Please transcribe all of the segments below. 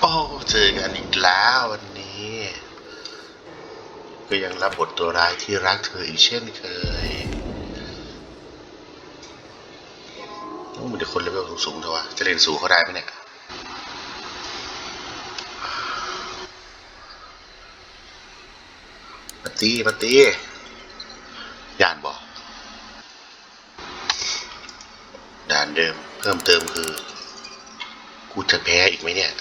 โอ้เจอกันอีกแล้ววันนี้ ก็ยังรับบทตัวร้ายที่รักเธออีกเช่นเคยโอ้มันจะคนเลเวลสูงๆเถอะวะจะเล่นสูงเขาได้ไหมเนี่ยปาตีปาตีย่านบอกด่านเดิมเพิ่มเติมคือ กูจะแพ้อีกไหมเนี่ย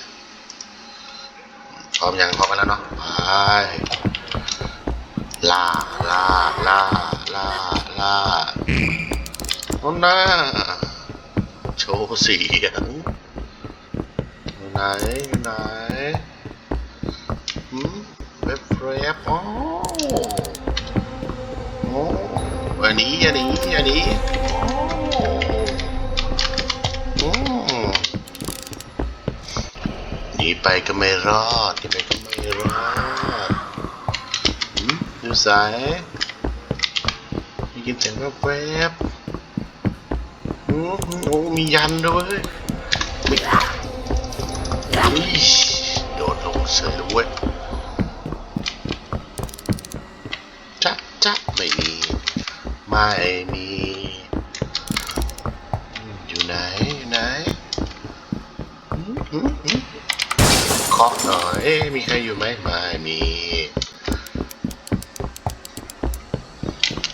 พร้อมยังพร้อมกันแล้วเนาะไปล่าล่าล่าล่าล่าโน่นนะโชว์เสียงอยู่ไหนอยู่ไหนหืมเว็บเว็บอ๋อโอ้อันนี้อันนี้อันนี้ นีไปก็ไม่รอดหนีไปก็ไม่รอดหืมอยู่สายมีกินเสียงแวบๆหืมโอ้มียันด้วยม่อุ๊ยโดนลงเฉยเลยเว้ยจ๊ะจ๊ะไม่มี ไม่มี หน่อย เอ๊ะมีใครอยู่ไหมไม่มี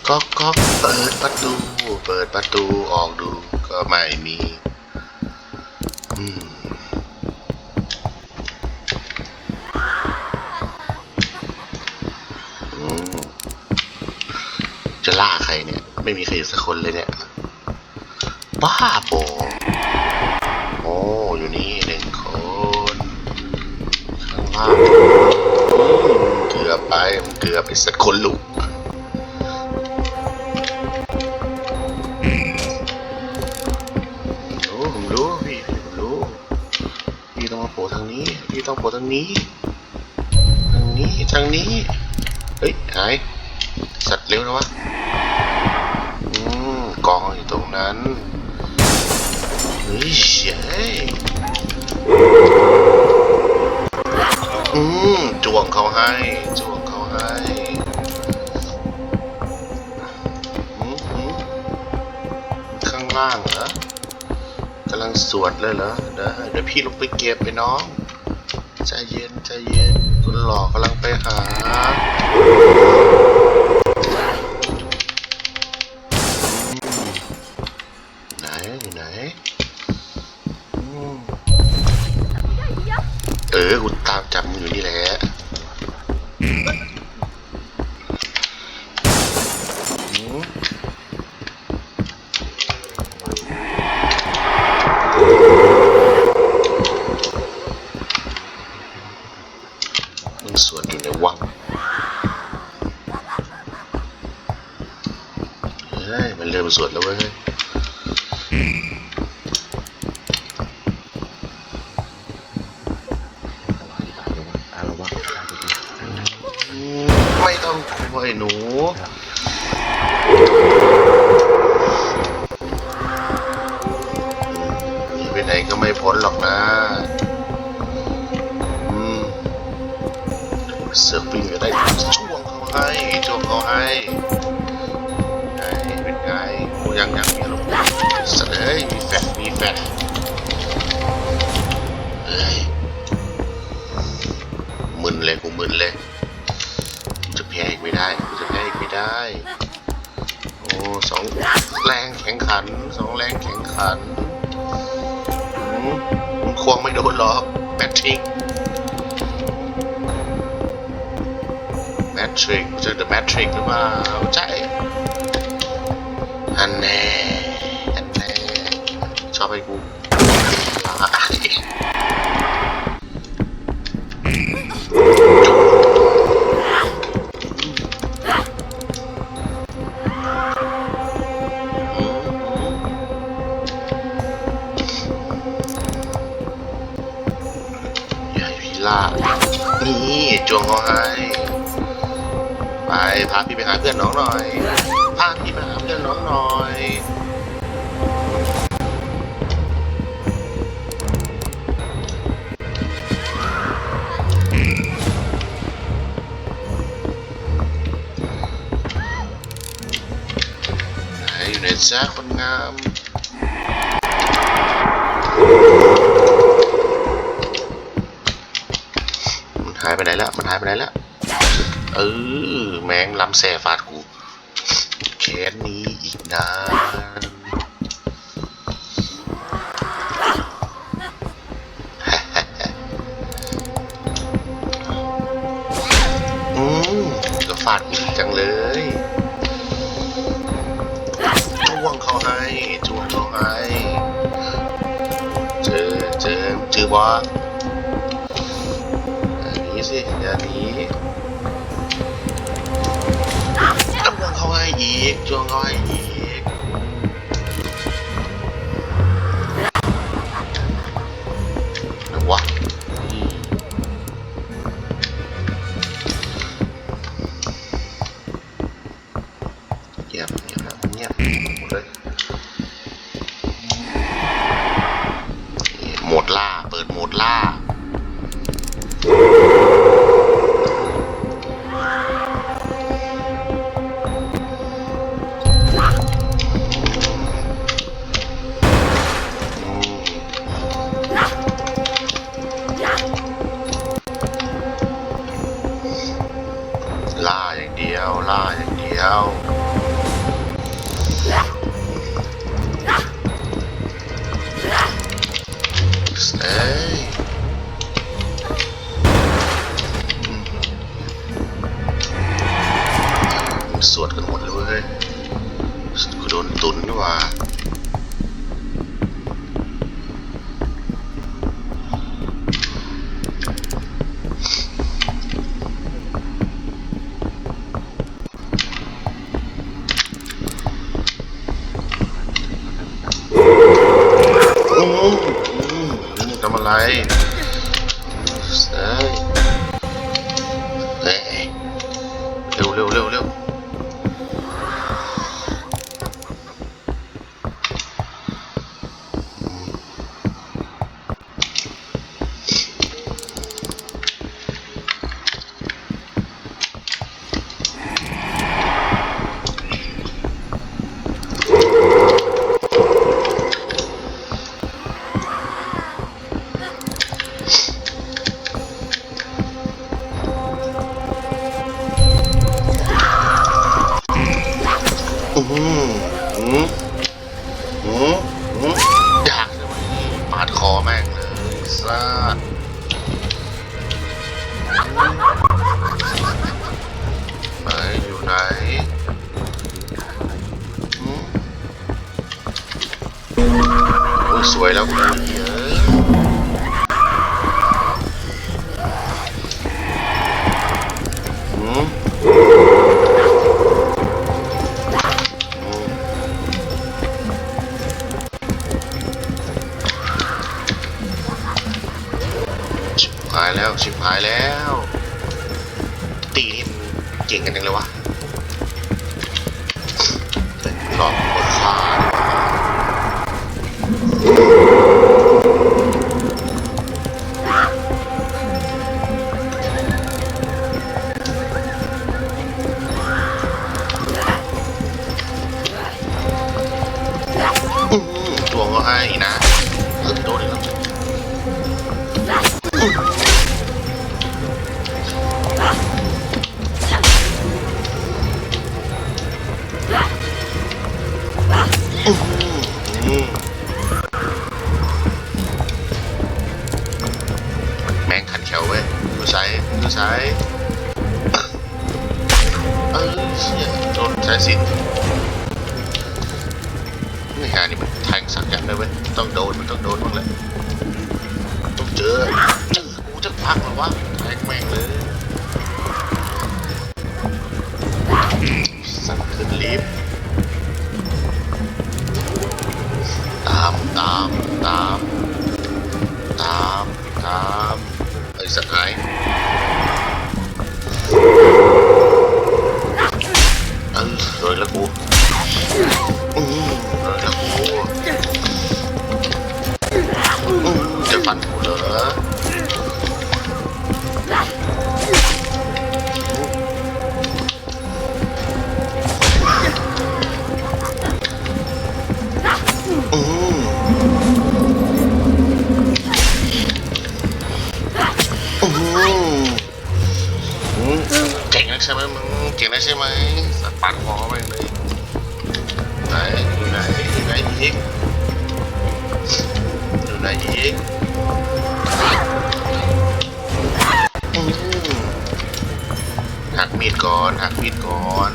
ก๊อกก๊อกเปิดประตู เปิดประตูออกดูก็ไม่มีอืมจะล่าใครเนี่ย ไม่มีใครอยู่สักคนเลยเนี่ย บ้าโป ข้างล่างอืมเกือบไปมันเกือบไปสักคนลุกรู้ผมรู้พี่ผมรู้ พี่ต้องมาโผล่ทางนี้ พี่ต้องโผล่ทางนี้ ทางนี้ ทางนี้ เฮ้ย หาย สัตว์เร็วนะวะ อืมกองอยู่ตรงนั้นเฮ้ยเฮ้ย อืมจ้วงเขาให้จ้วงเขาให้อืมอืมข้างล่างเหรอกำลังสวดเลยเหรอเดี๋ยวเดี๋ยวพี่ลงไปเก็บไปน้องใจเย็นใจเย็นคนหลอกกำลังไปหา สวนแล้วเว้ยอืมไม่ต้องกลัวไอ้หนูไปไหนก็ไม่พ้นหรอกนะอืมเสือกวิ่งก็ได้ช่วงเขาให้ช่วงเขาให้ ยังยังมีลมเสนอมีแฟดมีแฟดเฮ้ยมึนเลยกูมึนเลยจะแพ้อีกไม่ได้กูจะแพ้อีกไม่ได้ โอ้สองแรงแข่งขันสองแรงแข่งขันมึงควงไม่โดนหรอกแมทริกแมทริกเจอเดอะแมทริกหรือเปล่าใช่ อันแน่อันแน่ชอบให้กูลายอืมใหญ่พิล่านี่จวงเขาให้ ไปพาพี่ไปหาเพื่อนน้องหน่อย พาพี่ไปหา พื่อนน้องหน่อยอยู่คนงามมันหายไปไหนละมันหายไปไหนละเออแมงลำแสฟาดกู นนี้อีกนานอืมก็ฟาดกูดีจังเลยจ้วงเขาให้จ้วงเขาให้เจอเจอเจอวะอันนี้สิอันนี้ เขาให้อีกจ้วงเขาให้อีกไหนวะอืมเงียบเงียบนะเงียบ ตุนนี่หว่าอืมอืมอืมทำอะไร อืมอืมอืมอืมอยากจะมันปาดคอแม่งเลยซาดไหนอยู่ไหนอืมโอ้ยสวยแล้วกูเยอะ ก่งกันจังเลยวะหลอกกดฟ้าอื้อหือดวงก็ให้นะโดนอีกแล้ว เออเชี่ยโดนใช้สินี่ฮะนี่มันแทงสักอย่างเลยเว้ยต้องโดนมันต้องโดนบ้างแหละต้องเจอเจอกูจะพักเหรอวะแทงแม่งเลยสั่งขึ้นลิฟต์ตามตามตามตามตามไอ้สัตว์หาย อนหักมีดก่อน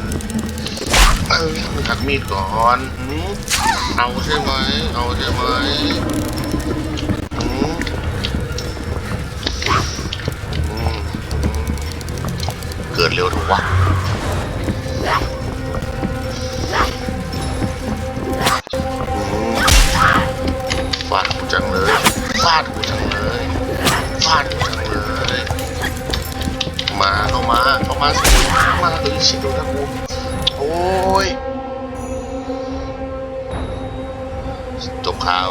เออหักมีดก่อนเอาใช่ไหมเอาใช่ไหมเกิดเร็วถูกวะฟาดกูจังเลยฟาดกูจังเลยฟาดกูจังเลย มาเข้ามาเข้ามาสิมาเอ้ยชิโดนะกูโอ้ยจบข่าว